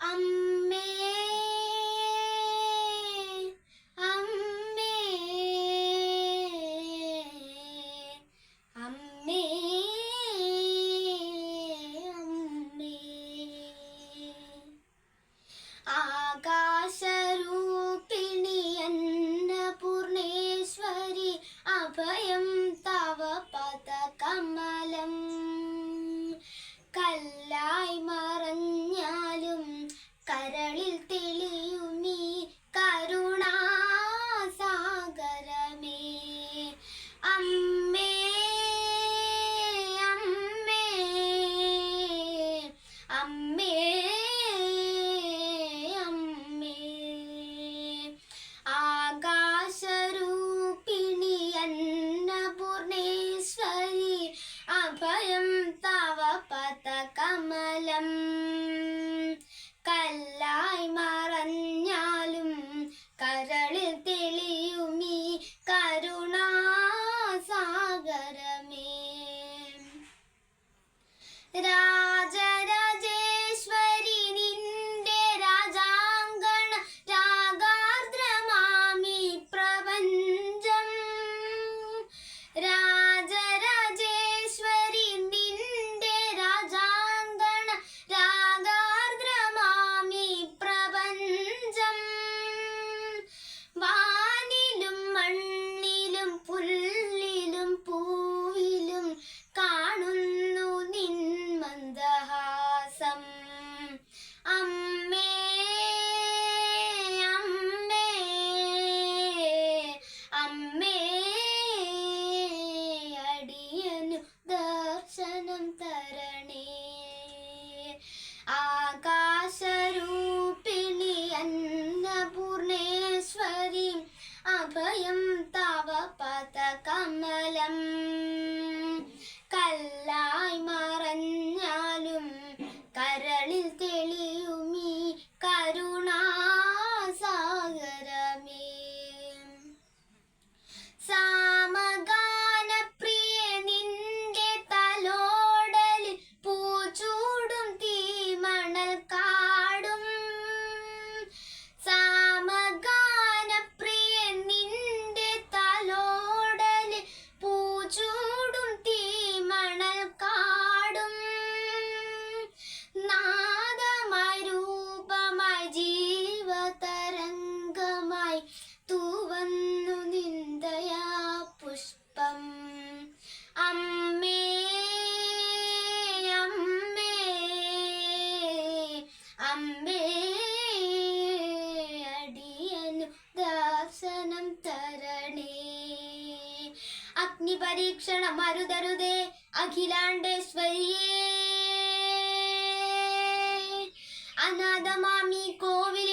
അമ്മേ അമ്മേ അമ്മേ അമ്മേ. ആകാശരൂപിണി അന്നപൂർണേശ്വരി അഭയം തവ പദ കമലം കല്ല Ra అభయం తా ദർശനം തരണേ. അഗ്നിപരീക്ഷണ മരുതരുതേ അഖിലാണ്ടേശ്വരിയേ. അനാഥമാമി കോവിൽ